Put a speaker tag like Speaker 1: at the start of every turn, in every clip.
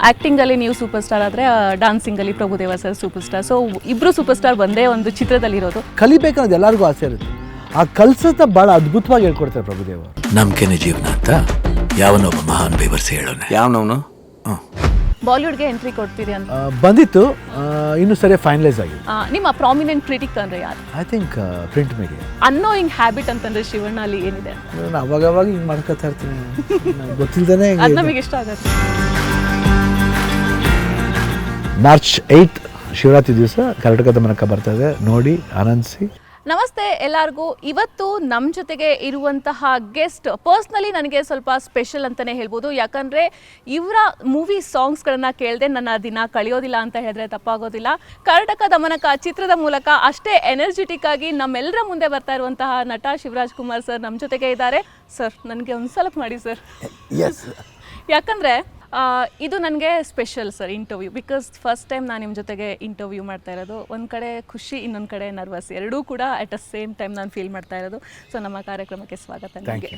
Speaker 1: ಆ್ಯಕ್ಟಿಂಗಲ್ಲಿ ನೀವು super star ಆದರೆ ಡಾನ್ಸಿಂಗಲ್ಲಿ Prabhudeva sir super star so ಇಬ್ಬರು ಸೂಪರ್ ಸ್ಟಾರ್ ಒಂದೇ ಒಂದು ಚಿತ್ರದಲ್ಲಿರೋದು.
Speaker 2: ಕಲಿಬೇಕನ್ನೋದು ಎಲ್ಲರಿಗೂ ಆಸೆ ಇರುತ್ತೆ. ಆ ಕಲ್ಸತ್ತ ಭಾಳ ಅದ್ಭುತವಾಗಿ ಹೇಳ್ಕೊಡ್ತಾರೆ ಪ್ರಭುದೇವ
Speaker 3: ನಂಬಿಕೆನ ಜೀವನ ಅಂತ ಯಾವನೊಬ್ಬ ಮಹಾನ್ ಬೇವರ್ಸಿ ಹೇಳೋಣ
Speaker 4: ಯಾವನವನು?
Speaker 1: ಬಾಲಿವುಡ್ಗೆ ಎಂಟ್ರಿ ಕೊಡ್ತೀರಿ ಅಂತ.
Speaker 2: ಬಂದಿತ್ತು ಇನ್ನು ಸರಿ ಫೈನಲೈಸ್ ಆಗಿದೆ
Speaker 1: ಆ, ನಿಮ್ಮ ಪ್ರಾಮಿನೆಂಟ್ ಕ್ರಿಟಿಕ್ ಅಂದರೆ ಯಾರು?
Speaker 2: I think print media
Speaker 1: annoying habit ಅಂತಂದ್ರೆ ಶಿವಣ್ಣ ಅಲ್ಲಿ ಏನಿದೆ?
Speaker 2: ನಾನು ಅವಾಗ ಅವಾಗ ಹಿಂಗೆ ಮಾಡ್ಕೊತಾ ಇರ್ತೀನಿ.
Speaker 1: ಗೊತ್ತಿಲ್ಲದೇ ನಮಗೆ ಇಷ್ಟ ಆಗುತ್ತೆ.
Speaker 2: ಮಾರ್ಚ್ ಏಯ್ತ್ ಶಿವರಾತ್ರಿ ದಿವಸ ಕರ್ನಾಟಕದ ಮನಕ ಬರ್ತಾ ಇದೆ. ನೋಡಿ ಆನಂದಿಸಿ.
Speaker 1: ನಮಸ್ತೆ ಎಲ್ಲರಿಗೂ. ಇವತ್ತು ನಮ್ಮ ಜೊತೆಗೆ ಇರುವಂತಹ ಗೆಸ್ಟ್ ಪರ್ಸ್ನಲಿ ನನಗೆ ಸ್ವಲ್ಪ ಸ್ಪೆಷಲ್ ಅಂತಲೇ ಹೇಳ್ಬೋದು. ಯಾಕಂದರೆ ಇವರ ಮೂವಿ ಸಾಂಗ್ಸ್ಗಳನ್ನು ಕೇಳದೆ ನನ್ನ ದಿನ ಕಳೆಯೋದಿಲ್ಲ ಅಂತ ಹೇಳಿದ್ರೆ ತಪ್ಪಾಗೋದಿಲ್ಲ. ಕರ್ನಾಟಕ ದಮನಕ ಚಿತ್ರದ ಮೂಲಕ ಅಷ್ಟೇ ಎನರ್ಜೆಟಿಕ್ ಆಗಿ ನಮ್ಮೆಲ್ಲರ ಮುಂದೆ ಬರ್ತಾ ಇರುವಂತಹ ನಟ ಶಿವರಾಜ್ ಕುಮಾರ್ ಸರ್ ನಮ್ಮ ಜೊತೆಗೆ ಇದ್ದಾರೆ. ಸರ್ ನನಗೆ ಒಂದು ಸ್ವಲ್ಪ ಮಾಡಿ ಸರ್.
Speaker 2: ಎಸ್
Speaker 1: ಯಾಕಂದರೆ ಇದು ನನಗೆ special sir interview because first time ನಾನು ನಿಮ್ಮ ಜೊತೆಗೆ ಇಂಟರ್ವ್ಯೂ ಮಾಡ್ತಾ ಇರೋದು ಒಂದು ಕಡೆ ಖುಷಿ ಇನ್ನೊಂದು ಕಡೆ ನರ್ವಸ್ ಎರಡೂ ಕೂಡ ಅಟ್ ಅ ಸೇಮ್ ಟೈಮ್ ನಾನು ಫೀಲ್ ಮಾಡ್ತಾ ಇರೋದು. ಸೊ ನಮ್ಮ ಕಾರ್ಯಕ್ರಮಕ್ಕೆ ಸ್ವಾಗತ ನನಗೆ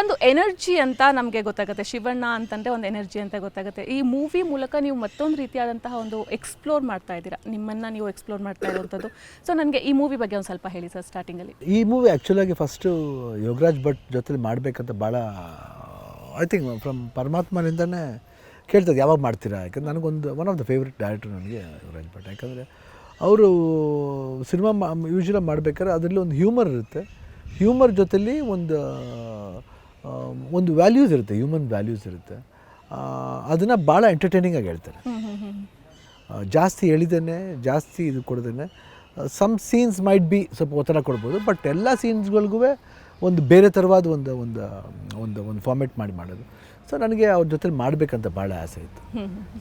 Speaker 1: ಒಂದು ಎನರ್ಜಿ ಅಂತ ನಮಗೆ ಗೊತ್ತಾಗುತ್ತೆ. ಶಿವಣ್ಣ ಅಂತಂದರೆ ಒಂದು ಎನರ್ಜಿ ಅಂತ ಗೊತ್ತಾಗುತ್ತೆ. ಈ ಮೂವಿ ಮೂಲಕ ನೀವು ಮತ್ತೊಂದು ರೀತಿಯಾದಂತಹ ಒಂದು ಎಕ್ಸ್ಪ್ಲೋರ್ ಮಾಡ್ತಾ ಇದ್ದೀರಾ? ನಿಮ್ಮನ್ನು ನೀವು ಎಕ್ಸ್ಪ್ಲೋರ್ ಮಾಡ್ತಾ ಇರುವಂಥದ್ದು ಸೊ ನನಗೆ ಈ ಮೂವಿ ಬಗ್ಗೆ ಒಂದು ಸ್ವಲ್ಪ ಹೇಳಿ ಸರ್ ಸ್ಟಾರ್ಟಿಂಗಲ್ಲಿ
Speaker 2: ಈ ಮೂವಿ ಆ್ಯಕ್ಚುಲಾಗಿ ಫಸ್ಟು ಯೋಗರಾಜ್ ಭಟ್ ಜೊತೆಲಿ ಮಾಡಬೇಕಂತ ಭಾಳ ಐ ಥಿಂಕ್ ಫ್ರಮ್ ಪರಮಾತ್ಮನಿಂದನೇ ಕೇಳ್ತದೆ ಯಾವಾಗ ಮಾಡ್ತೀರಾ? ಯಾಕಂದ್ರೆ ನನಗೊಂದು one of the favourite director ನನಗೆ ರಂಜ್ ಭಟ್ ಯಾಕಂದರೆ ಅವರು ಸಿನಿಮಾ ಮಾ ಯೂಶ್ವಲಾಗಿ ಮಾಡ್ಬೇಕಾದ್ರೆ ಅದರಲ್ಲಿ ಒಂದು ಹ್ಯೂಮರ್ ಇರುತ್ತೆ. ಹ್ಯೂಮರ್ ಜೊತೆಲಿ ಒಂದು ಒಂದು ವ್ಯಾಲ್ಯೂಸ್ ಇರುತ್ತೆ ಹ್ಯೂಮನ್ ವ್ಯಾಲ್ಯೂಸ್ ಇರುತ್ತೆ. ಅದನ್ನು ಭಾಳ ಎಂಟರ್ಟೈನಿಂಗಾಗಿ ಹೇಳ್ತಾರೆ. ಜಾಸ್ತಿ ಹೇಳಿದ್ದೇನೆ ಜಾಸ್ತಿ ಇದು ಕೊಡ್ದೇನೆ. ಸಮ್ ಸೀನ್ಸ್ ಮೈಟ್ ಬಿ ಸ್ವಲ್ಪ ಒತ್ತಡ ಕೊಡ್ಬೋದು ಬಟ್ ಎಲ್ಲ ಸೀನ್ಸ್ಗಳಿಗೂ ಒಂದು ಬೇರೆ ಥರವಾದ ಒಂದು ಒಂದು ಒಂದು ಒಂದು ಫಾರ್ಮೆಟ್ ಮಾಡಿ ಮಾಡೋದು. ಸೊ ನನಗೆ ಅವ್ರ ಜೊತೆ ಮಾಡಬೇಕಂತ ಭಾಳ ಆಸೆ ಇತ್ತು.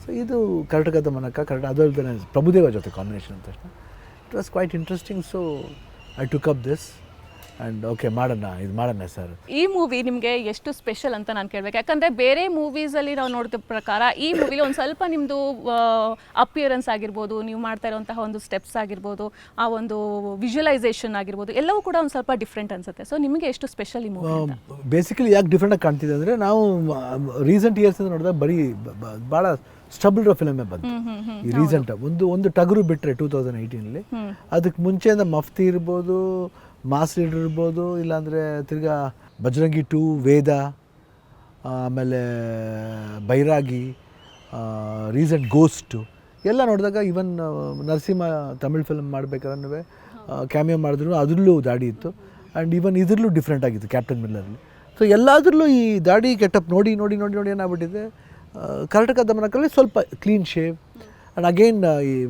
Speaker 2: ಸೊ ಇದು ಕರ್ನಾಟಕದ ಮನಕ ಕರ್ನಾಟಕ ಅದು ಅಲ್ಲದೆ ಪ್ರಭುದೇವ ಜೊತೆ ಕಾಂಬಿನೇಷನ್ ಅಂತ it was quite interesting so I took up this and okay ಮಾಡೋಣ ಇದು ಮಾಡೋಣ ಸರ್.
Speaker 1: ಈ ಮೂವಿ ನಿಮಗೆ ಎಷ್ಟು ಸ್ಪೆಷಲ್ ಅಂತ ನಾನು ಕೇಳಬೇಕು. ಯಾಕಂದರೆ ಬೇರೆ ಮೂವೀಸಲ್ಲಿ ನಾವು ನೋಡಿದ ಪ್ರಕಾರ ಈ ಮೂವಿಲಿ ಒಂದು ಸ್ವಲ್ಪ ನಿಮ್ಮದು ಅಪಿಯರೆನ್ಸ್ ಆಗಿರ್ಬೋದು ನೀವು ಮಾಡ್ತಾ ಇರುವಂತಹ ಒಂದು ಸ್ಟೆಪ್ಸ್ ಆಗಿರ್ಬೋದು ಆ ಒಂದು ವಿಜುವಲೈಸೇಷನ್ ಆಗಿರ್ಬೋದು ಎಲ್ಲವೂ ಕೂಡ ಒಂದು ಸ್ವಲ್ಪ ಡಿಫ್ರೆಂಟ್ ಅನ್ಸುತ್ತೆ. ಸೊ ನಿಮಗೆ ಎಷ್ಟು ಸ್ಪೆಷಲ್ ಈ ಮೂವಿ
Speaker 2: ಬೇಸಿಕಲಿ ಯಾಕೆ ಡಿಫ್ರೆಂಟಾಗಿ ಕಾಣ್ತಿದೆ ಅಂದರೆ ನಾವು ರೀಸೆಂಟ್ ಇಯರ್ಸಿಂದ ನೋಡಿದಾಗ ಬರೀ ಭಾಳ ಸ್ಟಬಲ್ ಫಿಲಮೇ ಬಂತು. ಈ ರೀಸೆಂಟ್ ಒಂದು ಒಂದು ಟಗರು ಬಿಟ್ಟರೆ ಟೂ ತೌಸಂಡ್ ಏಯ್ಟೀನಲ್ಲಿ ಅದಕ್ಕೆ ಮುಂಚೆಯಿಂದ ಮಫ್ತಿ ಇರ್ಬೋದು ಮಾಸ್ ಲೀಡರ್ ಇರ್ಬೋದು, ಇಲ್ಲಾಂದರೆ ತಿರ್ಗಾ ಬಜರಂಗಿ ಟು, ವೇದ, ಆಮೇಲೆ ಬೈರಾಗಿ ರೀಸೆಂಟ್ ಗೋಸ್ಟು ಎಲ್ಲ ನೋಡಿದಾಗ ಇವನ್ ನರಸಿಂಹ ತಮಿಳ್ ಫಿಲ್ಮ್ ಮಾಡ್ಬೇಕಾದ್ರೆ ಕ್ಯಾಮಿಯೋ ಮಾಡಿದ್ರು, ಅದರಲ್ಲೂ ದಾಡಿ ಇತ್ತು. ಆ್ಯಂಡ್ ಈವನ್ ಇದರಲ್ಲೂ ಡಿಫ್ರೆಂಟ್ ಆಗಿತ್ತು ಕ್ಯಾಪ್ಟನ್ ಮಿಲ್ಲರ್ಲಿ ಸೊ ಎಲ್ಲದರಲ್ಲೂ ಈ ದಾಡಿ ಕೆಟಪ್ ನೋಡಿ ನೋಡಿ ನೋಡಿ ನೋಡಿ ಏನಾಗ್ಬಿಟ್ಟಿದೆ ಕರ್ನಾಟಕ ದಮನಕಲ್ಲಿ ಸ್ವಲ್ಪ ಕ್ಲೀನ್ ಶೇವ್ ಆ್ಯಂಡ್ ಅಗೇನ್ ಈ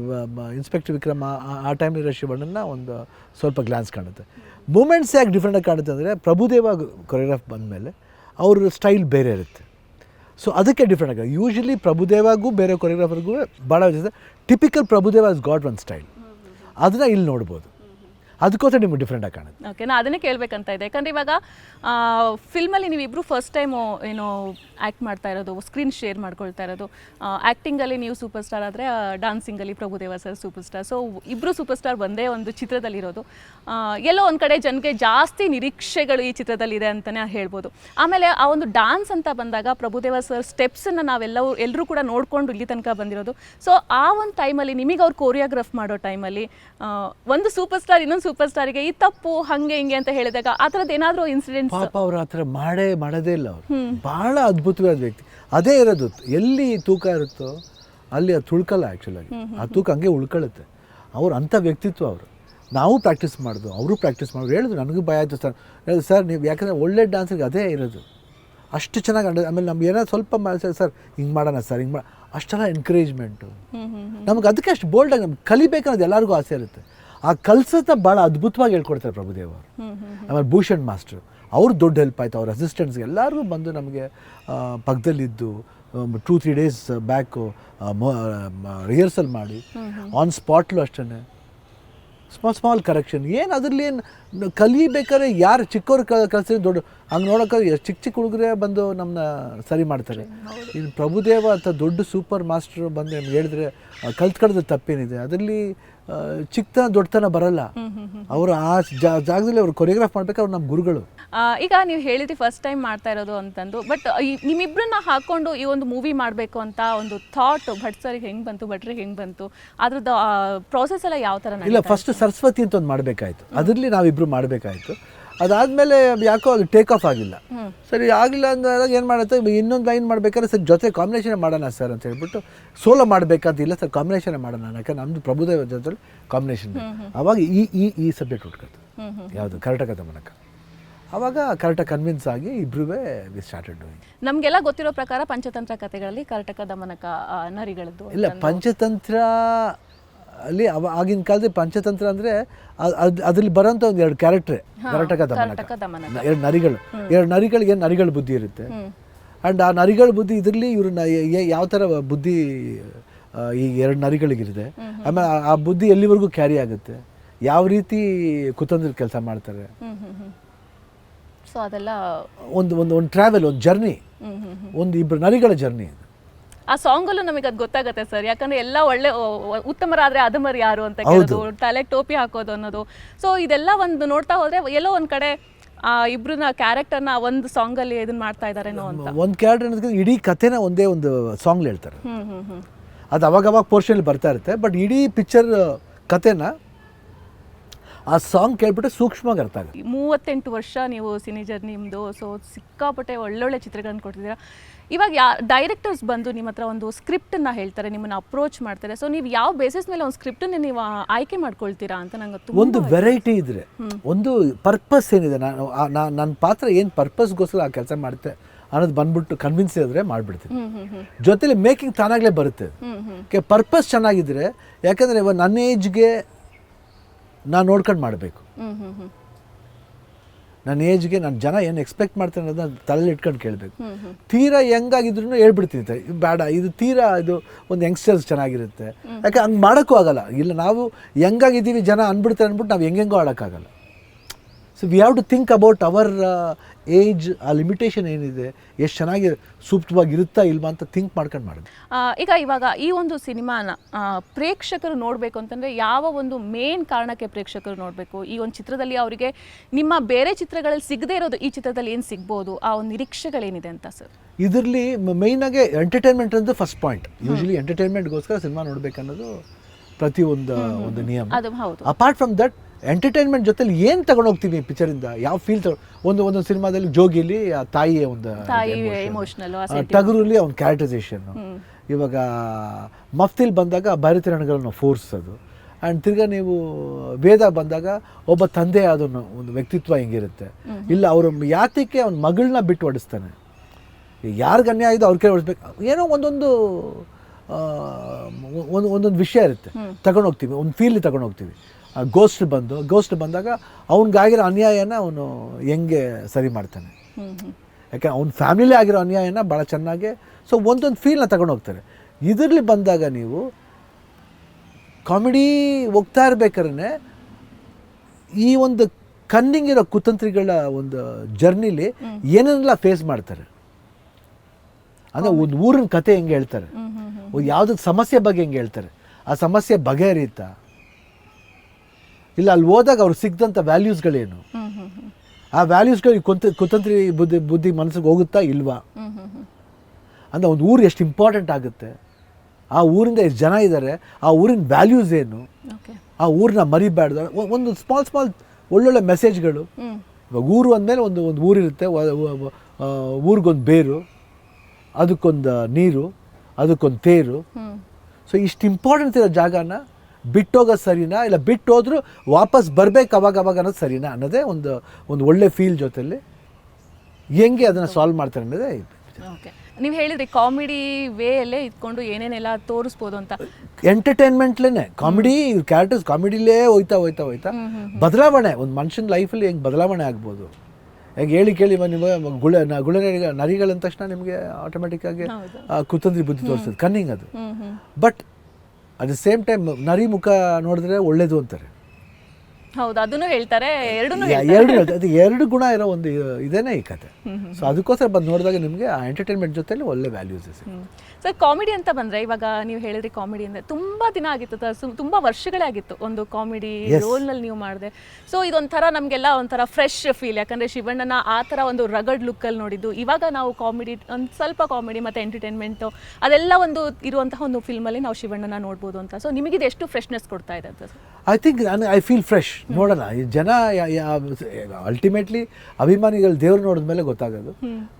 Speaker 2: ಇನ್ಸ್ಪೆಕ್ಟರ್ ವಿಕ್ರಮ ಆ- ಟೈಮ್ ಇರೋ ಶಿವಣ್ಣನ ಒಂದು ಸ್ವಲ್ಪ ಗ್ಲಾನ್ಸ್ ಕಾಣುತ್ತೆ. ಮೂಮೆಂಟ್ಸ್ ಯಾಕೆ ಡಿಫ್ರೆಂಟಾಗಿ ಕಾಣುತ್ತೆ ಅಂದರೆ ಪ್ರಭುದೇವ ಕೊರಿಯೋಗ್ರಾಫ್ ಬಂದಮೇಲೆ ಅವ್ರ ಸ್ಟೈಲ್ ಬೇರೆ ಇರುತ್ತೆ. ಸೊ ಅದಕ್ಕೆ ಡಿಫ್ರೆಂಟ್ ಆಗಿದೆ ಯೂಶಲಿ ಪ್ರಭುದೇವಾಗೂ ಬೇರೆ ಕೊರಿಯೋಗ್ರಾಫರ್ಗೂ ಭಾಳ typical Prabhudeva is got own style ಅದನ್ನ ಇಲ್ಲಿ ನೋಡ್ಬೋದು. ಅದಕ್ಕೋಸ್ಕರ ನಿಮ್ಗೆ ಡಿಫ್ರೆಂಟಾಗಿ ಕಾಣುತ್ತೆ.
Speaker 1: ಓಕೆ ನಾ ಅದನ್ನೇ ಕೇಳಬೇಕಂತ ಇದೆ ಯಾಕಂದರೆ ಇವಾಗ ಫಿಲ್ಮಲ್ಲಿ ನೀವಿಬ್ಬರು ಫಸ್ಟ್ ಟೈಮು ಏನು ಆ್ಯಕ್ಟ್ ಮಾಡ್ತಾ ಇರೋದು ಸ್ಕ್ರೀನ್ ಶೇರ್ ಮಾಡ್ಕೊಳ್ತಾ ಇರೋದು ಆ್ಯಕ್ಟಿಂಗಲ್ಲಿ ನೀವು ಸೂಪರ್ ಸ್ಟಾರ್ ಆದರೆ ಡಾನ್ಸಿಂಗಲ್ಲಿ Prabhudeva sir super star so ಇಬ್ಬರು ಸೂಪರ್ ಸ್ಟಾರ್ ಒಂದೇ ಒಂದು ಚಿತ್ರದಲ್ಲಿರೋದು. ಎಲ್ಲೋ ಒಂದು ಕಡೆ ಜನಕ್ಕೆ ಜಾಸ್ತಿ ನಿರೀಕ್ಷೆಗಳು ಈ ಚಿತ್ರದಲ್ಲಿದೆ ಅಂತಲೇ ಹೇಳ್ಬೋದು. ಆಮೇಲೆ ಆ ಒಂದು ಡಾನ್ಸ್ ಅಂತ ಬಂದಾಗ ಪ್ರಭುದೇವ ಸರ್ ಸ್ಟೆಪ್ಸನ್ನು ನಾವೆಲ್ಲವೂ ಎಲ್ಲರೂ ಕೂಡ ನೋಡಿಕೊಂಡು ಇಲ್ಲಿ ತನಕ ಬಂದಿರೋದು. ಸೊ ಆ ಒಂದು ಟೈಮಲ್ಲಿ ನಿಮಗೆ ಅವ್ರು ಕೋರಿಯೋಗ್ರಾಫ್ ಮಾಡೋ ಟೈಮಲ್ಲಿ ಒಂದು ಸೂಪರ್ ಸ್ಟಾರ್ ಇನ್ನೊಂದು ಸೂಪರ್ ಸ್ಟಾರಿಗೆ ಈ ತಪ್ಪು ಹಂಗೆ ಹಿಂಗೆ ಅಂತ ಹೇಳಿದಾಗ ಆ ಥರದ್ದು ಏನಾದರೂ ಇನ್ಸಿಡೆಂಟ್
Speaker 2: ಪಾಪ ಅವ್ರ ಆತರ ಥರ ಮಾಡೇ ಮಾಡೋದೇ ಇಲ್ಲ ಅವರು. ಭಾಳ ಅದ್ಭುತವಾದ ವ್ಯಕ್ತಿ. ಅದೇ ಇರೋದು. ಎಲ್ಲಿ ತೂಕ ಇರುತ್ತೋ ಅಲ್ಲಿ ಅದು ತುಳ್ಕಲ್ಲ ಆ್ಯಕ್ಚುಲಾಗಿ ಆ ತೂಕ ಹಂಗೆ ಉಳ್ಕೊಳ್ಳುತ್ತೆ. ಅವ್ರು ಅಂಥ ವ್ಯಕ್ತಿತ್ವ ಅವರು. ನಾವು ಪ್ರಾಕ್ಟೀಸ್ ಮಾಡಿದ್ವು ಅವರು ಪ್ರಾಕ್ಟೀಸ್ ಮಾಡಿದ್ರು ಹೇಳಿದ್ರು ನನಗೂ ಭಯ ಆಯಿತು ಸರ್. ಹೇಳಿದ್ರು ಸರ್ ನೀವು ಯಾಕಂದರೆ ಒಳ್ಳೆ ಡ್ಯಾನ್ಸರ್ಗೆ ಅದೇ ಇರೋದು. ಅಷ್ಟು ಚೆನ್ನಾಗಿ ಅಂಡ ಆಮೇಲೆ ನಮ್ಗೆ ಏನಾದ್ರು ಸ್ವಲ್ಪ ಸರ್ ಹಿಂಗೆ ಮಾಡೋಣ ಸರ್ ಹಿಂಗೆ ಮಾಡ ಅಷ್ಟೆಲ್ಲ ಎನ್ಕರೇಜ್ಮೆಂಟು ನಮ್ಗೆ ಅದಕ್ಕೆ ಅಷ್ಟು ಬೋಲ್ಡಾಗಿ ನಮ್ಗೆ ಕಲಿಬೇಕನ್ನೋದು ಎಲ್ಲರಿಗೂ ಆಸೆ ಇರುತ್ತೆ. ಆ ಕಲ್ಸತ್ತ ಭಾಳ ಅದ್ಭುತವಾಗಿ ಹೇಳ್ಕೊಡ್ತಾರೆ ಪ್ರಭುದೇವ್. ಅವರು ಆಮೇಲೆ ಭೂಷಣ್ ಮಾಸ್ಟ್ರು ಅವ್ರು ದೊಡ್ಡ ಹೆಲ್ಪ್ ಆಯ್ತು. ಅವ್ರ ಅಸಿಸ್ಟೆಂಟ್ಸ್ಗೆ ಎಲ್ಲರೂ ಬಂದು ನಮಗೆ ಪಕ್ಕದಲ್ಲಿದ್ದು two three days back rehearsal ಮಾಡಿ. ಆನ್ ಸ್ಪಾಟ್ಲು ಅಷ್ಟೇ ಸ್ಮಾಲ್ ಸ್ಮಾಲ್ ಕರೆಕ್ಷನ್ ಏನು ಅದರಲ್ಲಿ ಏನು ಕಲಿಬೇಕಾದ್ರೆ ಯಾರು ಚಿಕ್ಕವ್ರು ಕಲಿಸಿದ್ರೆ ದೊಡ್ಡ ಹಂಗೆ ನೋಡೋಕೆ ಚಿಕ್ಕ ಚಿಕ್ಕ ಹುಡುಗರೇ ಬಂದು ನಮ್ಮನ್ನ ಸರಿ ಮಾಡ್ತಾರೆ. ಇನ್ನು ಪ್ರಭುದೇವ ಅಂತ ದೊಡ್ಡ ಸೂಪರ್ ಮಾಸ್ಟರ್ ಬಂದು ನಮ್ಗೆ ಹೇಳಿದ್ರೆ ಕಲ್ತ್ಕೊಳ್ಳೋದು ತಪ್ಪೇನಿದೆ. ಅದರಲ್ಲಿ ಚಿಕ್ಕತನ ದೊಡ್ಡತನ ಬರಲ್ಲ. ಅವರು ಆ ಜಾಗದಲ್ಲಿ ಅವರು ಕೊರಿಯೋಗ್ರಾಫ್ ಮಾಡ್ಬೇಕು ಅವ್ರು ನಮ್ಮ ಗುರುಗಳು.
Speaker 1: ಈಗ ನೀವು ಹೇಳಿದ್ರಿ ಫಸ್ಟ್ ಟೈಮ್ ಮಾಡ್ತಾ ಇರೋದು ಅಂತಂದು ಬಟ್ ನಿಮ್ಮಿಬ್ಬರನ್ನ ಹಾಕೊಂಡು ಈ ಒಂದು ಮೂವಿ ಮಾಡಬೇಕು ಅಂತ ಒಂದು ಥಾಟ್ ಭಟ್ ಸರ್ ಹೆಂಗೆ ಬಂತು ಭಟ್ರಿಗೆ ಹೆಂಗೆ ಬಂತು? ಅದ್ರದ್ದು ಪ್ರಾಸೆಸ್ ಎಲ್ಲ ಯಾವ ಥರ
Speaker 2: ಇಲ್ಲ ಫಸ್ಟ್ ಸರಸ್ವತಿ ಅಂತ ಒಂದು ಮಾಡಬೇಕಾಯ್ತು. ಅದರಲ್ಲಿ ನಾವಿಬ್ರು ಮಾಡಬೇಕಾಯ್ತು. ಅದಾದಮೇಲೆ ಯಾಕೋ ಅದು ಟೇಕ್ ಆಫ್ ಆಗಿಲ್ಲ. ಸರಿ ಆಗಿಲ್ಲ ಅಂದಾಗ ಏನು ಮಾಡುತ್ತೆ? ಇನ್ನೊಂದು ಲೈನ್ ಮಾಡ್ಬೇಕಾದ್ರೆ ಸರ್ ಜೊತೆ ಕಾಂಬಿನೇಷನ್ ಮಾಡೋಣ ಸರ್ ಅಂತ ಹೇಳ್ಬಿಟ್ಟು ಸೋಲೋ ಮಾಡಬೇಕಂತ ಇಲ್ಲ ಸರ್ ಕಾಂಬಿನೇಷನ್ ಮಾಡೋಣ. ಯಾಕಂದ್ರೆ ನಮ್ಮದು ಪ್ರಭುದೇವ ಜೊತೆ ಕಾಂಬಿನೇಷನ್ ಅವಾಗ ಈ ಈ ಈ ಸಬ್ಜೆಕ್ಟ್ ಹುಡ್ಕೋದು ಯಾವುದು? ಕರ್ನಾಟಕದ ಮನಕ ಅವಾಗ ಕರೆಕ್ಟ್ ಕನ್ವಿನ್ಸ್ ಆಗಿ ಇಬ್ಬರೂ ವಿ ಸ್ಟಾರ್ಟೆಡ್ ಡೂಯಿಂಗ್
Speaker 1: ನಮಗೆಲ್ಲ ಗೊತ್ತಿರೋ ಪ್ರಕಾರ ಪಂಚತಂತ್ರ ಕಥೆಗಳಲ್ಲಿ ಕರ್ನಾಟಕ ದಮನಕ ನರಿಗಳದ್ದು
Speaker 2: ಇಲ್ಲ ಪಂಚತಂತ್ರ ಅಲ್ಲಿ ಅವ ಆಗಿನ ಕಾಲದಲ್ಲಿ ಪಂಚತಂತ್ರ ಅಂದರೆ ಅದ್ರಲ್ಲಿ ಬರೋಂಥ ಒಂದು ಎರಡು ಕ್ಯಾರೆಕ್ಟ್ರೆ ಕರ್ನಾಟಕ ದಮನಕ. ಎರಡು ನರಿಗಳು. ಎರಡು ನರಿಗಳಿಗೆ ನರಿಗಳ ಬುದ್ಧಿ ಇರುತ್ತೆ? ಆ್ಯಂಡ್ ಆ ನರಿಗಳ ಬುದ್ಧಿ ಇದರಲ್ಲಿ ಇವ್ರನ್ನ ಯಾವ ಥರ ಬುದ್ಧಿ ಈ ಎರಡು ನರಿಗಳಿಗಿದೆ ಆಮೇಲೆ ಆ- ಬುದ್ಧಿ ಎಲ್ಲಿವರೆಗೂ ಕ್ಯಾರಿ ಆಗುತ್ತೆ? ಯಾವ ರೀತಿ ಕುತಂತ್ರ ಕೆಲಸ ಮಾಡ್ತಾರೆ?
Speaker 1: ಸೊ ಅದೆಲ್ಲ
Speaker 2: ಒಂದು ಒಂದು ಒಂದು ಟ್ರಾವೆಲ್ ಒಂದು ಜರ್ನಿ ಒಂದು ಇಬ್ಬರು ನರಿಗಳ ಜರ್ನಿ
Speaker 1: ಆ ಸಾಂಗಲ್ಲೂ ನಮಗೆ ಅದು ಗೊತ್ತಾಗುತ್ತೆ ಸರ್. ಯಾಕಂದ್ರೆ ಎಲ್ಲ ಒಳ್ಳೆ ಉತ್ತಮರಾದ್ರೆ ಅದಮರ್ ಯಾರು ಅಂತ ಕೇಳೋದು ತಲೆ ಟೋಪಿ ಹಾಕೋದು ಅನ್ನೋದು. ಸೊ ಇದೆಲ್ಲ ಒಂದು ನೋಡ್ತಾ ಹೋದ್ರೆ ಎಲ್ಲೋ ಒಂದ್ ಕಡೆ ಆ ಇಬ್ರನ್ನ ಕ್ಯಾರೆಕ್ಟರ್ನ ಒಂದು ಸಾಂಗಲ್ಲಿ ಇದನ್ನ ಮಾಡ್ತಾ ಇದಾರೆ ಅಂತ.
Speaker 2: ಒಂದು ಕ್ಯಾರೆಕ್ಟರ್ ಅನ್ನೋದಕ್ಕಿಂತ ಇಡೀ ಕಥೆನ ಒಂದೇ ಒಂದು ಸಾಂಗ್ ಹೇಳ್ತಾರೆ. ಅದು ಅವಾಗ ಅವಾಗ ಪೋರ್ಷನ್ ಬರ್ತಾ ಇರುತ್ತೆ. ಬಟ್ ಇಡೀ ಪಿಕ್ಚರ್ ಕಥೆನ ಆ ಸಾಂಗ್ ಕೇಳ್ಬಿಟ್ಟು ಸೂಕ್ಷ್ಮವಾಗಿ ಅರ್ಥ ಆಗುತ್ತೆ.
Speaker 1: ಮೂವತ್ತೆಂಟು ವರ್ಷ ನೀವು ಸಿನಿ ಜರ್ನಿ ನಿಮ್ಮದು ಸೊ ಸಿಕ್ಕಾಪಟ್ಟೆ ಒಳ್ಳೊಳ್ಳೆ ಚಿತ್ರಗಳನ್ನು ಕೊಟ್ಟಿದ್ದೀರಾ ಇವಾಗ ಯಾ ಡೈರೆಕ್ಟರ್ಸ್ ಬಂದು ನಿಮ್ಮ ಹತ್ರ ಒಂದು ಸ್ಕ್ರಿಪ್ಟನ್ನು ಹೇಳ್ತಾರೆ ನಿಮ್ಮನ್ನು ಅಪ್ರೋಚ್ ಮಾಡ್ತಾರೆ. ಸೊ ನೀವು ಯಾವ ಬೇಸಿಸ್ ಮೇಲೆ ಒಂದು ಸ್ಕ್ರಿಪ್ಟನ್ನು ನೀವು ಆಯ್ಕೆ ಮಾಡ್ಕೊಳ್ತೀರಾ ಅಂತ ನಂಗೆ ತುಂಬ
Speaker 2: ಒಂದು ವೆರೈಟಿ ಇದ್ರೆ ಒಂದು ಪರ್ಪಸ್ ಏನಿದೆ ನಾನು ನನ್ನ ಪಾತ್ರ ಏನು ಪರ್ಪಸ್ಗೋಸ್ಕರ ಆ ಕೆಲಸ ಮಾಡುತ್ತೆ ಅನ್ನೋದು ಬಂದ್ಬಿಟ್ಟು ಕನ್ವಿನ್ಸ್ ಇದ್ರೆ ಮಾಡಿಬಿಡ್ತೀನಿ. ಜೊತೆಲಿ ಮೇಕಿಂಗ್ ತಾನಾಗಲೇ ಬರುತ್ತೆ. ಪರ್ಪಸ್ ಚೆನ್ನಾಗಿದ್ರೆ ಯಾಕಂದರೆ ಇವಾಗ ನನ್ನ ಏಜ್ಗೆ ನಾನು ನೋಡ್ಕೊಂಡು ಮಾಡಬೇಕು. ನನ್ನ ಏಜ್ಗೆ ನಾನು ಜನ ಏನು ಎಕ್ಸ್ಪೆಕ್ಟ್ ಮಾಡ್ತಾರೆ ಅನ್ನೋದನ್ನ ತಲೆಯಲ್ಲಿ ಇಟ್ಕೊಂಡು ಕೇಳಬೇಕು. ತೀರಾ ಹೆಂಗಾಗಿದ್ರು ಇದು ಬೇಡ ಇದು ತೀರಾ ಇದು ಒಂದು ಯಂಗ್ಸ್ಟರ್ಸ್ ಚೆನ್ನಾಗಿರುತ್ತೆ. ಯಾಕೆ ಹಂಗೆ ಮಾಡೋಕ್ಕೂ ಆಗಲ್ಲ. ಇಲ್ಲ ನಾವು ಹೆಂಗಾಗಿದ್ದೀವಿ ಜನ ಅಂದ್ಬಿಡ್ತಾರೆ ಅಂದ್ಬಿಟ್ಟು ನಾವು ಹೆಂಗೆಂಗೋ ಆಡೋಕ್ಕಾಗಲ್ಲ. So we have to think about our age ಆ ಲಿಮಿಟೇಷನ್ ಏನಿದೆ ಎಷ್ಟು ಚೆನ್ನಾಗಿ ಸೂಕ್ತವಾಗಿ ಇರುತ್ತಾ ಇಲ್ವಾ ಅಂತ ಥಿಂಕ್ ಮಾಡ್ಕೊಂಡು ಮಾಡಿದೆ.
Speaker 1: ಈಗ ಇವಾಗ ಈ ಒಂದು ಸಿನಿಮಾನ ಪ್ರೇಕ್ಷಕರು ನೋಡಬೇಕು ಅಂತಂದರೆ ಯಾವ ಒಂದು ಮೇನ್ ಕಾರಣಕ್ಕೆ ಪ್ರೇಕ್ಷಕರು ನೋಡಬೇಕು? ಈ ಒಂದು ಚಿತ್ರದಲ್ಲಿ ಅವರಿಗೆ ನಿಮ್ಮ ಬೇರೆ ಚಿತ್ರಗಳಲ್ಲಿ ಸಿಗದೇ ಇರೋದು ಈ ಚಿತ್ರದಲ್ಲಿ ಏನು ಸಿಗ್ಬೋದು? ಆ ಒಂದು ನಿರೀಕ್ಷೆಗಳೇನಿದೆ ಅಂತ ಸರ್
Speaker 2: ಇದರಲ್ಲಿ ಮೇಯ್ನಾಗೆ ಎಂಟರ್ಟೈನ್ಮೆಂಟ್ ಅಂತ ಫಸ್ಟ್ ಪಾಯಿಂಟ್ ಯೂಶಲಿ ಎಂಟರ್ಟೈನ್ಮೆಂಟ್ಗೋಸ್ಕರ ಸಿನಿಮಾ ನೋಡಬೇಕನ್ನೋದು ಪ್ರತಿ ಒಂದು ಒಂದು ನಿಯಮ.
Speaker 1: ಅದು ಹೌದು.
Speaker 2: ಅಪಾರ್ಟ್ ಫ್ರಮ್ ದಟ್ ಎಂಟರ್ಟೈನ್ಮೆಂಟ್ ಜೊತೆಲಿ ಏನು ಹೋಗ್ತೀನಿ ಪಿಕ್ಚರಿಂದ ಯಾವ ಫೀಲ್ ಒಂದು ಒಂದೊಂದು ಸಿನಿಮಾದಲ್ಲಿ ಜೋಗಿಲಿ ಆ ತಾಯಿಯ ಒಂದು ಟಗರಲ್ಲಿ ಅವ್ನ ಕ್ಯಾರೆಕ್ಟರೈಸೇಷನ್ ಇವಾಗ ಮಫ್ತಿಲ್ ಬಂದಾಗ ಭಾರತೀಯ ಫೋರ್ಸ್ ಅದು ಆ್ಯಂಡ್ ತಿರ್ಗಾ ನೀವು ವೇದ ಬಂದಾಗ ಒಬ್ಬ ತಂದೆ ಅದನ್ನು ಒಂದು ವ್ಯಕ್ತಿತ್ವ ಹೆಂಗಿರುತ್ತೆ. ಇಲ್ಲ ಅವ್ರ ಯಾತಕ್ಕೆ ಅವ್ನ ಮಗಳನ್ನ ಬಿಟ್ಟು ಹೊಡಿಸ್ತಾನೆ ಯಾರಿಗೆ ಅನ್ಯಾಯ ಇದೆ ಅವ್ರ ಕೈ ಹೊಡಿಸ್ಬೇಕು ಏನೋ ಒಂದೊಂದು ಒಂದು ಒಂದೊಂದು ವಿಷಯ ಇರುತ್ತೆ. ತಗೊಂಡೋಗ್ತೀವಿ ಒಂದು ಫೀಲ್ ತಗೊಂಡೋಗ್ತೀವಿ. ಗೋಸ್ಟ್ ಬಂದು ಗೋಸ್ಟ್ ಬಂದಾಗ ಅವ್ನಿಗಾಗಿರೋ ಅನ್ಯಾಯನ ಅವನು ಹೆಂಗೆ ಸರಿ ಮಾಡ್ತಾನೆ. ಯಾಕೆ ಅವ್ನ ಫ್ಯಾಮಿಲಿ ಆಗಿರೋ ಅನ್ಯಾಯನ ಭಾಳ ಚೆನ್ನಾಗಿ ಸೊ ಒಂದೊಂದು ಫೀಲ್ನ ತಗೊಂಡು ಹೋಗ್ತಾರೆ. ಇದರಲ್ಲಿ ಬಂದಾಗ ನೀವು ಕಾಮಿಡಿ ಹೋಗ್ತಾ ಇರ್ಬೇಕಾದ್ರೆ ಈ ಒಂದು ಕನ್ನಿಂಗ್ ಇರೋ ಕುತಂತ್ರಿಗಳ ಒಂದು ಜರ್ನಿಲಿ ಏನೇನೆಲ್ಲ ಫೇಸ್ ಮಾಡ್ತಾರೆ? ಅಂದರೆ ಒಂದು ಊರಿನ ಕತೆ ಹೆಂಗೆ ಹೇಳ್ತಾರೆ?
Speaker 1: ಹ್ಮ್
Speaker 2: ಸಮಸ್ಯೆ ಬಗ್ಗೆ ಹೆಂಗೆ ಹೇಳ್ತಾರೆ? ಆ ಸಮಸ್ಯೆ ಬಗೆಹರಿಯುತ್ತಾ? ಇಲ್ಲ ಅಲ್ಲಿ ಹೋದಾಗ ಅವ್ರು ಸಿಗ್ದಂಥ ವ್ಯಾಲ್ಯೂಸ್ಗಳೇನು ಆ ವ್ಯಾಲ್ಯೂಸ್ಗಳು ಕುಂತ ಕುತಂತ್ರಿ ಬುದ್ಧಿ ಬುದ್ಧಿ ಮನಸ್ಸಿಗೆ ಹೋಗುತ್ತಾ ಇಲ್ವಾ? ಅಂದರೆ ಒಂದು ಊರು ಎಷ್ಟು ಇಂಪಾರ್ಟೆಂಟ್ ಆಗುತ್ತೆ. ಆ ಊರಿಂದ ಎಷ್ಟು ಜನ ಇದ್ದಾರೆ ಆ ಊರಿನ ವ್ಯಾಲ್ಯೂಸ್ ಏನು? ಆ ಊರನ್ನ ಮರಿಬಾರ್ದು ಒಂದು ಸ್ಮಾಲ್ ಸ್ಮಾಲ್ ಒಳ್ಳೊಳ್ಳೆ ಮೆಸೇಜ್ಗಳು ಇವಾಗ ಊರು ಅಂದಮೇಲೆ ಒಂದು ಒಂದು ಊರಿರುತ್ತೆ ಊರಿಗೊಂದು ಬೇರು ಅದಕ್ಕೊಂದು ನೀರು ಅದಕ್ಕೊಂದು ತೇರು. ಸೊ ಇಷ್ಟು ಇಂಪಾರ್ಟೆಂಟ್ ಇರೋ ಜಾಗನ ಬಿಟ್ಟೋಗೋದು ಸರಿನಾ ಇಲ್ಲ ಬಿಟ್ಟು ಹೋದರೂ ವಾಪಸ್ ಬರ್ಬೇಕು ಅವಾಗ ಅವಾಗ ಅನ್ನೋದು ಸರಿನಾ ಅನ್ನೋದೇ ಒಂದು ಒಂದು ಒಳ್ಳೆ ಫೀಲ್ ಜೊತೆಲಿ ಹೆಂಗೆ ಅದನ್ನು ಸಾಲ್ವ್ ಮಾಡ್ತಾರೆ ಅನ್ನೋದೇ
Speaker 1: ಓಕೆ ನೀವು ಹೇಳಿದ್ರಿ ಕಾಮಿಡಿ ವೇಯಲ್ಲೇ ಇದ್ಕೊಂಡು ಏನೇನೆಲ್ಲ ತೋರಿಸ್ಬೋದು ಅಂತ.
Speaker 2: ಎಂಟರ್ಟೈನ್ಮೆಂಟ್ಲೇ ಕಾಮಿಡಿ ಕ್ಯಾರೆಕ್ಟರ್ಸ್ ಕಾಮಿಡಿಲೇ ಹೋಯ್ತಾ ಹೋಯ್ತಾ ಹೋಯ್ತಾ. ಬದಲಾವಣೆ ಒಂದು ಮನುಷ್ಯನ ಲೈಫಲ್ಲಿ ಹೆಂಗೆ ಬದಲಾವಣೆ ಆಗ್ಬೋದು? ಹೆಂಗೆ ಹೇಳಿ ಕೇಳಿ ಇವಾಗ ನೀವು ಗುಳ ಗುಳ ನರಿಗ ನರಿಗಳಂದ ತಕ್ಷಣ ನಿಮಗೆ ಆಟೋಮೆಟಿಕ್ಕಾಗಿ
Speaker 1: ಆಗಿ
Speaker 2: ಕುತಂತ್ರಿ ಬುದ್ಧಿ ತೋರಿಸ್ತದೆ. ಕನ್ನಿಂಗ್ ಅದು. But at the same time ನರಿ ಮುಖ ನೋಡಿದ್ರೆ ಒಳ್ಳೇದು ಅಂತಾರೆ.
Speaker 1: ಹೌದು ಅದನ್ನು ಹೇಳ್ತಾರೆ ಎರಡನ್ನೂ
Speaker 2: ಎರಡು ಅದು ಎರಡು ಗುಣ ಇರೋ ಒಂದು ಇದೇನೇ ಈ ಕತೆ. ಸೊ ಅದಕ್ಕೋಸ್ಕರ ಬಂದು ನೋಡಿದಾಗ ನಿಮಗೆ ಆ ಎಂಟರ್ಟೈನ್ಮೆಂಟ್ ಜೊತೆಲಿ ಒಳ್ಳೆ ವ್ಯಾಲ್ಯೂಸ್ ಇದೆ
Speaker 1: ಸರ್ ಕಾಮಿಡಿ ಅಂತ ಬಂದ್ರೆ ಇವಾಗ ನೀವು ಹೇಳಿದ್ರಿ ಕಾಮಿಡಿ ಅಂದ್ರೆ ತುಂಬಾ ದಿನ ಆಗಿತ್ತು ತ- ಸು- ತುಂಬಾ ವರ್ಷಗಳೇ ಆಗಿತ್ತು ಒಂದು ಕಾಮಿಡಿ. ರೋಲ್ನಲ್ಲಿ ನೀವು ಮಾಡಿದೆ. ಸೊ ಇದೊಂಥರ ನಮಗೆಲ್ಲ ಒಂಥರ ಫ್ರೆಶ್ ಫೀಲ್ ಯಾಕಂದ್ರೆ ಶಿವಣ್ಣನ ಆ ಥರ ಒಂದು ರಗಡ್ ಲುಕ್ಕಲ್ಲಿ ನೋಡಿದ್ದು. ಇವಾಗ ನಾವು ಕಾಮಿಡಿ ಒಂದು ಸ್ವಲ್ಪ ಕಾಮಿಡಿ ಮತ್ತು ಎಂಟರ್ಟೈನ್ಮೆಂಟು ಅದೆಲ್ಲ ಒಂದು ಇರುವಂತಹ ಒಂದು ಫಿಲ್ಮಲ್ಲಿ ನಾವು ಶಿವಣ್ಣನ ನೋಡ್ಬೋದು ಅಂತ. ಸೊ ನಿಮಗಿದೆ ಎಷ್ಟು ಫ್ರೆಶ್ನೆಸ್ ಕೊಡ್ತಾ ಇದೆ ಅಂತ sir?
Speaker 2: I think I feel fresh ನೋಡೋಣ. ಜನ ಅಲ್ಟಿಮೇಟ್ಲಿ ಅಭಿಮಾನಿಗಳು ದೇವ್ರು ನೋಡಿದ ಮೇಲೆ ಗೊತ್ತಾಗೋದು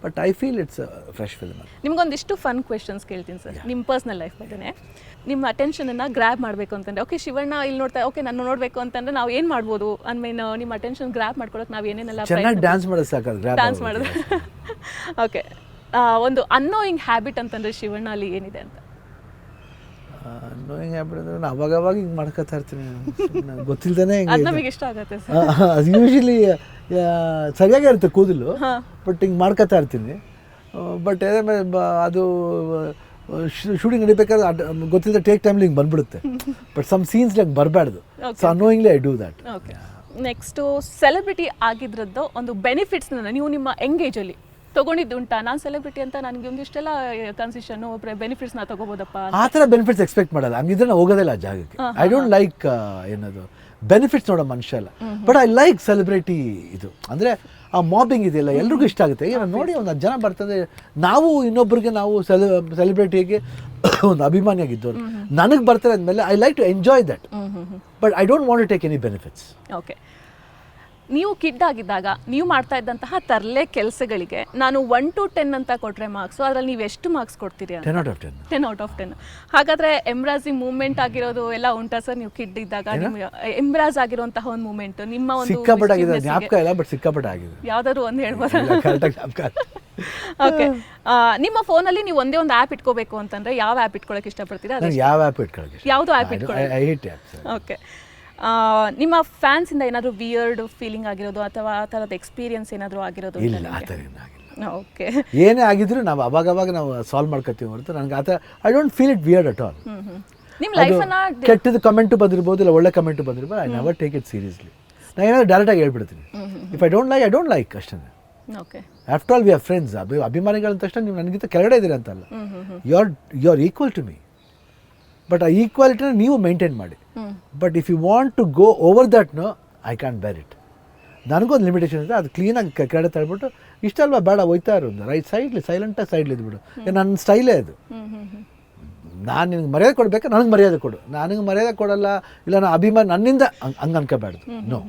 Speaker 2: but I feel it's fresh film
Speaker 1: ನಿಮ್ಗೊಂದಿಷ್ಟು fun questions ಕೇಳ್ತೀನಿ ಸರ್. ನಿಮ್ಮ ಪರ್ಸ್ನಲ್ ಲೈಫ್ ಬಗ್ಗೆನೇ. ನಿಮ್ಮ ಅಟೆನ್ಷನನ್ನು ಗ್ರ್ಯಾಬ್ ಮಾಡಬೇಕು ಅಂತಂದ್ರೆ ಓಕೆ ಶಿವಣ್ಣ ಇಲ್ಲಿ ನೋಡ್ತಾ ಓಕೆ ನಾನು ನೋಡಬೇಕು ಅಂತಂದರೆ ನಾವು ಏನು ಮಾಡ್ಬೋದು? ಐ ಮೀನ್ ನಿಮ್ಮ ಅಟೆನ್ಷನ್ ಗ್ರ್ಯಾಬ್ ಮಾಡ್ಕೊಳಕ್ಕೆ ನಾವು ಏನೇನೆಲ್ಲ
Speaker 2: ಡ್ಯಾನ್ಸ್ ಮಾಡೋದು ಸಾಕು
Speaker 1: ಡ್ಯಾನ್ಸ್ ಮಾಡೋದು ಓಕೆ ಒಂದು ಅನ್ನೋಯಿಂಗ್ ಹ್ಯಾಬಿಟ್ ಅಂತಂದ್ರೆ ಶಿವಣ್ಣ ಅಲ್ಲಿ ಏನಿದೆ ಅಂತ?
Speaker 2: ಅನ್ನೋಯಿಂಗ್ ಹ್ಯಾಬಿಟ್ ಅಂದರೆ ನಾನು ಅವಾಗ ಅವಾಗ ಹಿಂಗೆ ಮಾಡ್ಕೊತಾ ಇರ್ತೀನಿ. ಗೊತ್ತಿಲ್ಲದೇ
Speaker 1: ನಮಗೆ ಇಷ್ಟ ಆಗುತ್ತೆ
Speaker 2: ಯೂಶಲಿ ಸರಿಯಾಗೇ ಇರುತ್ತೆ ಕೂದಲು ಬಟ್ ಹಿಂಗೆ ಮಾಡ್ಕೊತಾ ಇರ್ತೀನಿ. ಬಟ್ ಅದು ಶೂಟಿಂಗ್ ನಡಿಬೇಕಾದ್ರೆ ಗೊತ್ತಿಲ್ಲದೆ ಟೇಕ್ ಟೈಮ್ಲಿ ಹಿಂಗೆ ಬಂದ್ಬಿಡುತ್ತೆ. ಬಟ್ ಸಮ್ ಸೀನ್ಸ್ ಲೈಕ್ ಬರಬಾರ್ದು so annoyingly I do that
Speaker 1: okay next celebrity ಆಗಿದ್ರದ್ದು ಒಂದು ಬೆನಿಫಿಟ್ಸ್ನ ನೀವು ನಿಮ್ಮ ಎಂಗೇಜಲ್ಲಿ ತೊಗೊಂಡಿದ್ದುಂಟಾ? ನಾನು ಸೆಲೆಬ್ರಿಟಿ ಅಂತ ನನಗೆ ಒಂದಿಷ್ಟೆಲ್ಲ ಬೆನಿಫಿಟ್ಸ್ ನಾ ತಗೋಬೋದಪ್ಪ
Speaker 2: ಆ ಥರ ಬೆನಿಫಿಟ್ಸ್ ಎಕ್ಸ್ಪೆಕ್ಟ್ ಮಾಡಲ್ಲ. ಹಂಗಿದ್ರೆ ನಾನು ಹೋಗೋದಿಲ್ಲ ಆ ಜಾಗಕ್ಕೆ. ಐ ಡೋಂಟ್ ಲೈಕ್ ಏನದು ಬೆನಿಫಿಟ್ಸ್ ನೋಡೋ ಮನುಷ್ಯ ಅಲ್ಲ. ಬಟ್ ಐ ಲೈಕ್ ಸೆಲೆಬ್ರಿಟಿ ಇದು. ಅಂದರೆ ಆ ಮಾಬಿಂಗ್ ಇದೆಯಲ್ಲ ಎಲ್ರಿಗೂ ಇಷ್ಟ ಆಗುತ್ತೆ. ಈಗ ನೋಡಿ ಒಂದು ಹತ್ತು ಜನ ಬರ್ತದೆ. ನಾವು ಇನ್ನೊಬ್ಬರಿಗೆ ನಾವು ಸೆಲೆ ಸೆಲೆಬ್ರಿಟಿಗೆ ಒಂದು ಅಭಿಮಾನಿಯಾಗಿದ್ದವರು. ನನಗೆ ಬರ್ತಾರೆ ಅಂದಮೇಲೆ I like to enjoy that but I don't want to take any benefits
Speaker 1: okay ನೀವು ಕಿಡ್ ಆಗಿದ್ದಾಗ ನೀವು ಮಾಡ್ತಾ ಇದ್ದಂತಹ ತರಲೆ ಕೆಲಸಗಳಿಗೆ ನಾನು ಒನ್ ಟು ಟೆನ್ ಅಂತ ಕೊಟ್ರೆ ಮಾರ್ಕ್ಸ್ ಅದರಲ್ಲಿ ನೀವು ಎಷ್ಟು ಮಾರ್ಕ್ಸ್ ಕೊಡ್ತೀರಿ
Speaker 2: ten out of ten
Speaker 1: ten out of ten ಹಾಗಾದ್ರೆ ಎಂಬ್ರಾಜಿ ಮೂವ್ಮೆಂಟ್ ಆಗಿರೋದು ಎಲ್ಲ ಉಂಟಾ ಸರ್? ನೀವು ಕಿಡ್ ಇದ್ದಾಗ ನಿಮ್ಗೆ ಎಂಬ್ರಾಜ್ ಆಗಿರುವಂತಹ ಒಂದು ಮೂಮೆಂಟ್ ನಿಮ್ಮ ಒಂದು
Speaker 2: ಜ್ಞಾಪಕ ಇಲ್ಲ ಬಟ್ ಸಿಕ್ಕಾಪಟ್ಟೆ ಆಗಿದೆ.
Speaker 1: ಯಾವ್ದಾದ್ರು ಒಂದು ಹೇಳ್ಬೋದು? ಓಕೆ ನಿಮ್ಮ ಫೋನಲ್ಲಿ ನೀವು ಒಂದೇ ಒಂದು ಆ್ಯಪ್ ಇಟ್ಕೋಬೇಕು ಅಂತಂದ್ರೆ ಯಾವ ಆ್ಯಪ್ ಇಟ್ಕೊಳಕ್ಕೆ ಇಷ್ಟಪಡ್ತೀರಾ?
Speaker 2: ಯಾವ ಆ್ಯಪ್ ಇಟ್ಕೊಳ್ಳೋಕೆ
Speaker 1: ಯಾವುದು ಆ್ಯಪ್ ಇಟ್ಕೊಳ್ಳಿ ಓಕೆ ನಿಮ್ಮ ಫ್ಯಾನ್ಸಿಂದ ಏನಾದರೂ ವಿಯರ್ಡ್ ಫೀಲಿಂಗ್ ಆಗಿರೋದು ಅಥವಾ ಆ ಥರದ ಎಕ್ಸ್ಪೀರಿಯನ್ಸ್ ಏನಾದರೂ ಆಗಿರೋದು
Speaker 2: ಇಲ್ಲ ಆ ಥರ ಏನಾಗಿಲ್ಲ.
Speaker 1: ಓಕೆ
Speaker 2: ಏನೇ ಆಗಿದ್ರು ನಾವು ಅವಾಗ ಅವಾಗ ನಾವು ಸಾಲ್ವ್ ಮಾಡ್ಕೊತೀವಿ ಹೊರತು ನನಗೆ ಆ ಥರ I don't feel it weird at all
Speaker 1: ನಿಮ್ಮ ಲೈಫ್ ಲೈಫನ್ನ
Speaker 2: ಕೆಟ್ಟದ ಕಮೆಂಟು ಬಂದಿರ್ಬೋದು ಇಲ್ಲ ಒಳ್ಳೆ ಕಮೆಂಟು ಬಂದಿರ್ಬೋದು I never take it seriously ನಾನು ಏನಾದ್ರು ಡೈರೆಕ್ಟಾಗಿ ಹೇಳ್ಬಿಡ್ತೀನಿ. If I don't like I don't like ಅಷ್ಟೇ.
Speaker 1: Okay
Speaker 2: after all we are friends Abhi ಅಭಿಮಾನಿಗಳ ತಕ್ಷಣ ನೀವು ನನಗಿಂತ ಕೆಳಗಡೆ ಇದ್ದೀರಾ ಅಂತಲ್ಲ. You are you are equal to me but ಆ ಈಕ್ವಾಲಿಟಿನ ನೀವು ಮೇಂಟೈನ್ ಮಾಡಿ. But if you want to go over that no I can bear it ನನಗೊಂದು ಲಿಮಿಟೇಷನ್ ಇದೆ ಅದು ಕ್ಲೀನಾಗಿ ಕೆಳಗೆ ತಳ್ಬಿಟ್ಟು ಇಷ್ಟ ಅಲ್ವಾ ಬೇಡ ಹೋಯ್ತಾ ಇರೋದು. ರೈಟ್ ಸೈಡ್ಲಿ ಸೈಲೆಂಟಾಗಿ ಸೈಡ್ಲಿ ಇದ್ಬಿಡು. ನನ್ನ ಸ್ಟೈಲೇ ಅದು. ನಾನು ನಿನಗೆ ಮರ್ಯಾದೆ ಕೊಡಬೇಕು? ನನಗೆ ಮರ್ಯಾದೆ ಕೊಡು. ನನಗೆ ಮರ್ಯಾದೆ ಕೊಡಲ್ಲ ಇಲ್ಲ ನಾನು ಅಭಿಮಾನ ನನ್ನಿಂದ ಹಂಗೆ ಅನ್ಕೋಬಾರ್ದು ನೋ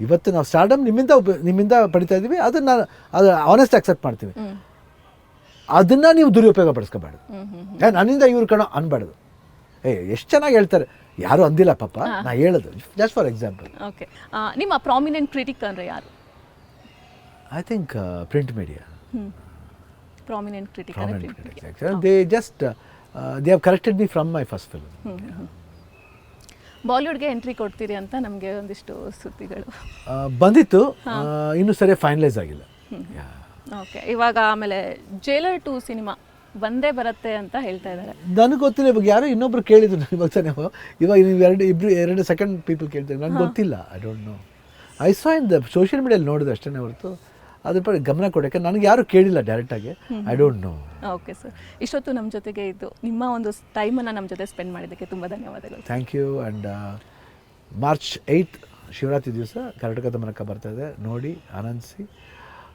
Speaker 2: ಇವತ್ತು ನಾವು ಸ್ಟಾರ್ಡಮ್ ನಿಮ್ಮಿಂದ ಉಪ- ನಿಮ್ಮಿಂದ ಪಡಿತಾ ಇದ್ದೀವಿ ಅದನ್ನ ಅದು ಆನೆಸ್ಟ್ ಅಕ್ಸೆಪ್ಟ್ ಮಾಡ್ತೀವಿ. ಅದನ್ನ ನೀವು ದುರುಪಯೋಗ ಪಡಿಸ್ಕೋಬಾರ್ದು ನನ್ನಿಂದ ಇವ್ರು ಕಣೋ ಅನ್ಬಾರ್ದು ಏ ಎಷ್ಟು ಚೆನ್ನಾಗಿ ಹೇಳ್ತಾರೆ. ಯಾರು ಅಂದಿಲ್ಲ ಪಾಪ. ನಾ ಹೇಳೋದು. ಜಸ್ಟ್ ಫಾರ್ ಎಕ್ಸಾಂಪಲ್
Speaker 1: ಓಕೆ ನಿಮ್ಮ ಪ್ರಾಮಿನೆಂಟ್ ಕ್ರಿಟಿಕ್ ಅಂದರೆ ಯಾರು?
Speaker 2: I think print media
Speaker 1: prominent critic
Speaker 2: they just they have corrected me from my first film
Speaker 1: ಬಾಲಿವುಡ್ಗೆ entry ಕೊಡ್ತೀರಿ ಅಂತ ನಮಗೆ ಒಂದಿಷ್ಟು ಸುದ್ದಿಗಳು.
Speaker 2: ಬಂದಿತ್ತು. ಇನ್ನೂ ಸರಿ ಫೈನಲೈಸ್ ಆಗಿಲ್ಲ.
Speaker 1: ಓಕೆ ಇವಾಗ ಆಮೇಲೆ ಜೇಲರ್ ಟು ಸಿನಿಮಾ ಬಂದೇ ಬರುತ್ತೆ ಅಂತ ಹೇಳ್ತಾ ಇದ್ದಾರೆ.
Speaker 2: ನನಗೆ ಗೊತ್ತಿಲ್ಲ ಇವಾಗ ಯಾರೋ ಇನ್ನೊಬ್ರು ಕೇಳಿದ್ರು ನನಗೆ ಇವಾಗ ನೀವು ಇವಾಗ ನೀವು ಎರಡು ಇಬ್ರು ಎರಡು ಸೆಕೆಂಡ್ ಪೀಪಲ್ ಕೇಳ್ತಾರೆ. ನನಗೆ ಗೊತ್ತಿಲ್ಲ I don't know I saw in the social ಮೀಡಿಯಲ್ಲಿ ನೋಡಿದೆ ಅಷ್ಟೇ ಹೊರತು. ಅದ್ರ ಬಗ್ಗೆ ಗಮನ ಕೊಡೋಕ್ಕೆ ನನಗೆ ಯಾರು ಕೇಳಿಲ್ಲ ಡೈರೆಕ್ಟಾಗಿ I don't know
Speaker 1: okay sir ಇಷ್ಟೊತ್ತು ನಮ್ಮ ಜೊತೆಗೆ ಇದ್ದು ನಿಮ್ಮ ಒಂದು ಟೈಮನ್ನು ನಮ್ಮ ಜೊತೆ ಸ್ಪೆಂಡ್ ಮಾಡಿದ್ದಕ್ಕೆ ತುಂಬ ಧನ್ಯವಾದಗಳು.
Speaker 2: Thank you and March eighth Shivaratri ದಿವಸ ಕರ್ನಾಟಕದ ಮನಕ ಬರ್ತಾ ಇದೆ. ನೋಡಿ ಆನಂದಿಸಿ.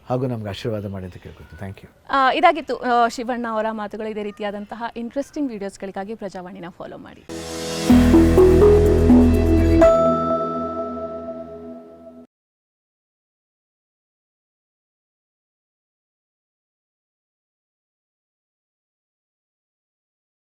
Speaker 2: ಹಾಗೂ ನಮ್ಗೆ ಆಶೀರ್ವಾದ ಮಾಡಿ ಅಂತ ಥ್ಯಾಂಕ್ ಯು
Speaker 1: ಇದಾಗಿತ್ತು. ಶಿವಣ್ಣ ಅವರ ಮಾತುಗಳು ಇದೇ ರೀತಿಯಾದಂತಹ ಇಂಟ್ರೆಸ್ಟಿಂಗ್ ವೀಡಿಯೋಸ್ಗಳಿಗಾಗಿ ಪ್ರಜಾವಾಣಿನ ಫಾಲೋ ಮಾಡಿ.